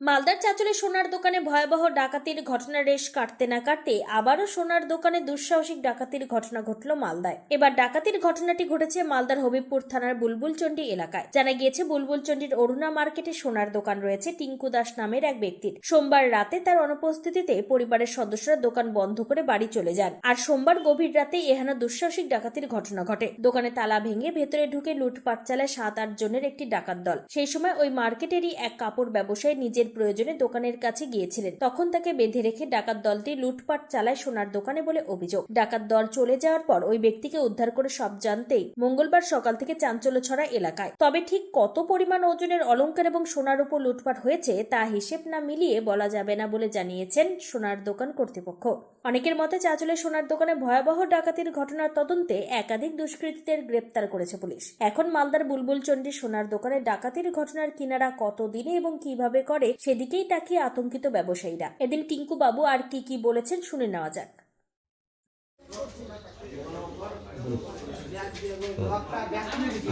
মালদার চাঁচলে সোনার দোকানে ভয়াবহ ডাকাতির ঘটনা রেশ কাটতে না কাটতে আবারও সোনার দোকানে দুঃসাহসিক ডাকাতির ঘটনা ঘটল মালদায়। এবার ডাকাতির ঘটনাটি ঘটেছে মালদার হবিবপুর থানার বুলবুলচন্ডি এলাকায়। জানা গিয়েছে বুলবুলচন্ডির অরুণা মার্কেটে সোনার দোকান রয়েছে টিঙ্কু দাস নামের এক ব্যক্তির। সোমবার রাতে তার অনুপস্থিতিতে পরিবারের সদস্যরা দোকান বন্ধ করে বাড়ি চলে যান। আর সোমবার গভীর রাতে এহানা দুঃসাহসিক ডাকাতির ঘটনা ঘটে। দোকানে তালা ভেঙে ভেতরে ঢুকে লুটপাট চালায় সাত আট জনের একটি ডাকাত দল। সেই সময় ওই মার্কেটেরই এক কাপড় ব্যবসায়ী নিজের প্রয়োজনে দোকানের কাছে গিয়েছিলেন। তখন তাকে বেঁধে রেখে ডাকাত দলটি লুটপাট চালায় সোনার দোকানে বলে অভিযোগ। ডাকাত দল চলে যাওয়ার পর ওই ব্যক্তিকে উদ্ধার করে সব জানতেই মঙ্গলবার সকাল থেকে চাঞ্চল্য ছড়া এলাকায়। তবে ঠিক কত পরিমাণ ওজনের অলঙ্কার এবং সোনার উপর লুটপাট হয়েছে তা হিসেব না মিলিয়ে বলা যাবে না বলে জানিয়েছেন সোনার দোকান কর্তৃপক্ষ। অনেকের মতে চাঁচলে সোনার দোকানে ভয়াবহ ডাকাতির ঘটনার তদন্তে একাধিক দুষ্কৃতীদের গ্রেপ্তার করেছে পুলিশ। এখন মালদার বুলবুল চণ্ডী সোনার দোকানে ডাকাতির ঘটনার কিনারা কত দিনে এবং কীভাবে করে সেদিকেই তাকিয়ে আতঙ্কিত ব্যবসায়ীরা। এদিন টিঙ্কু বাবু আর কি কি বলেছেন শুনে নেওয়া যাক।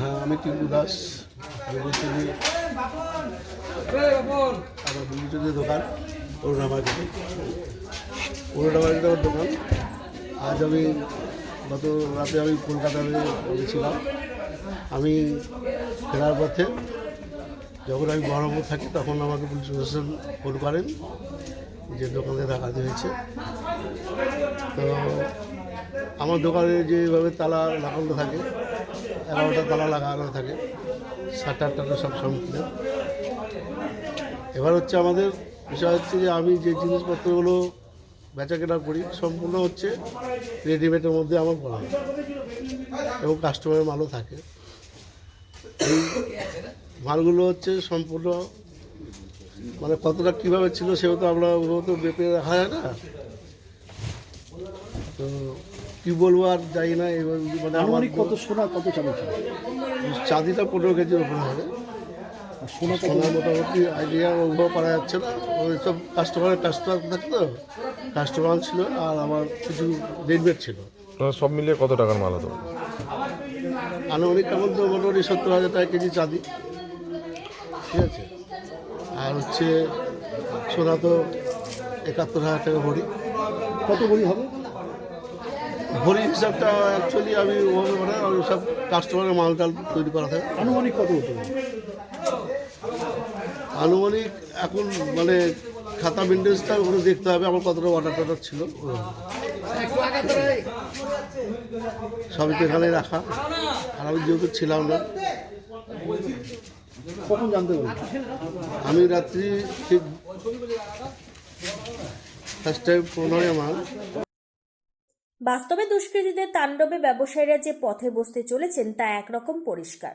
হ্যাঁ আমি টিঙ্কু দাস আমার দোকান। অরুণা মার্কেটে আমার দোকান। আজ আমি গত রাতে আমি কলকাতায় গেছিলাম আমি ফেরার পথে যখন আমি বহরমপুর থাকি তখন আমাকে পুলিশ প্রশাসন ফোন করেন যে দোকানে ডাকাতি হয়েছে। তো আমার দোকানে যেভাবে তালা লাগানো থাকে, এগারোটা তালা লাগানো থাকে সাত আটটা সব সম্পূর্ণ। এবার হচ্ছে আমাদের বিষয় হচ্ছে যে আমি যে জিনিসপত্রগুলো বেচা কেনা করি সম্পূর্ণ হচ্ছে রেডিমেডের মধ্যে আমার করা হয়। এবং কাস্টমারের মালও থাকে। এই মালগুলো হচ্ছে সম্পূর্ণ মানে কতটা কীভাবে ছিল সেও তো আমরা ওগুলো তো বেপে রাখা যায় না। তো কী বলব আর যাই না এবার মানে আমার কত সোনা কত চাঁদি ছিল? চাঁদিটা পনেরো কেজির ওপরে হবে। আর সোনা মোটামুটি আইডিয়া ওগুলো পারা যাচ্ছে না। ওই সব কাস্টমারের কাস্টমার থাকে তো কাস্টমার ছিল আর আমার কিছু রেডমেড ছিল। সব মিলিয়ে কত টাকার মাল হতো? আনুমানিক কেমন তো মোটামুটি সত্তর হাজার টাকা কেজি চাঁদি। ঠিক আছে? আর হচ্ছে সোনা তো একাত্তর হাজার টাকা ভরি। কত বড়ি হবে? ভরি হিসাবটা অ্যাকচুয়ালি আমি ওভাবে মানে ওই সব কাস্টমারের মাল টাল তৈরি করা থাকে। আনুমানিক কত হতে? আনুমানিক এখন মানে খাতা মেনটেন্সটা ওগুলো দেখতে হবে আমার কতটা অর্ডার টর্ডার ছিল। সবই তো এখানে রাখা। আর আমি যেহেতু ছিলাম না কখন জানতে আমি রাত্রি ঠিক ফার্স্ট টাইম পনেরোই মাল বাস্তবে দুষ্কৃতীদের তাণ্ডবে ব্যবসায়ীরা যে পথে বসতে চলেছেন তা একরকম পরিষ্কার।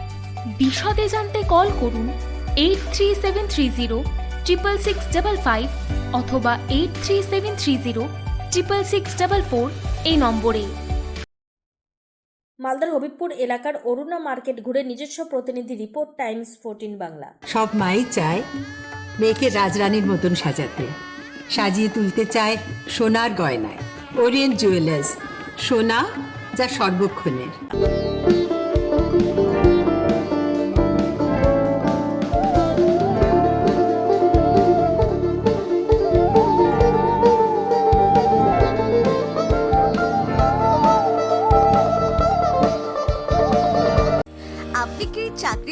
বিশদে জানতে কল করুন eight three seven three zero triple six double five অথবা eight three seven three zero triple six double four এই নম্বরে। মালদার হবিবপুর এলাকার অরুণা মার্কেট ঘুরে নিজস্ব প্রতিনিধি রিপোর্ট টাইমস ফোরটিন বাংলা। সব মাই চায় মেয়েকে রাজরানীর মতন সাজাতে। সাজিয়ে তুলতে চায় সোনার গয়নায়। ওরিয়েন্ট জুয়েলার্স সোনা যা সর্বক্ষণের।